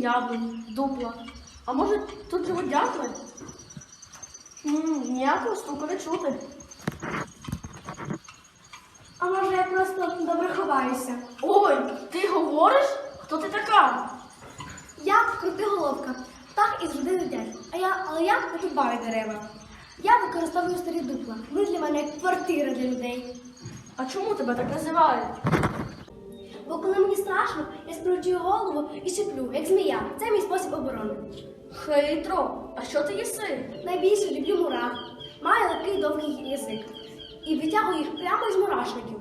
яблунь, дупла. А може тут живуть дятли? М, Ніякого стуку не чути. А може я просто добре ховаюся? Ой, ти говориш? Хто ти така? Я крутиголовка, птах із родини дядь. А я, але я вирубаю дерева. Я використовую старі дупла. Вони для мене як квартира для людей. А чому тебе так називають? Бо коли мені страшно, я скручую голову і шиплю, як змія. Це мій спосіб оборони. Хитро. А що ти їси? Найбільше люблю мурах. Маю легкий довгий язик. І витягую їх прямо із мурашників.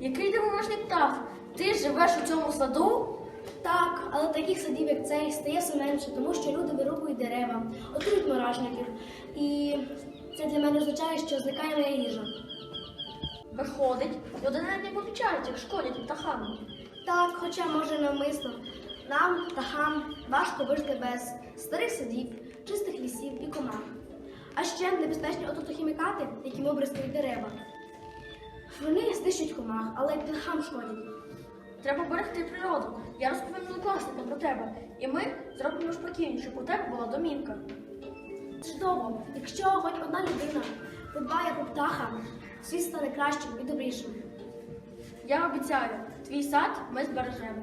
Який дивовижний птах? Ти живеш у цьому саду? Так, але таких садів, як цей, стає все менше, тому що люди вирубують дерева, отрують мурашників. І це для мене означає, що зникає моя їжа. Виходить, люди навіть не помічають, як шкодять птахам. Так, хоча може навмисно. Нам, птахам, важко вижити без старих садів, чистих лісів і комах. А ще небезпечні ототохімікати, якими обрискують дерева. Вони знищують комах, але птахам шкодять. Треба берегти природу. Я розповім однокласникам про тебе. І ми зробимо спокійно, щоб у тебе була домівка. Чудово, якщо хоч одна людина подбає про птаха, світ стане кращим і добрішим. Я обіцяю, твій сад ми збережемо.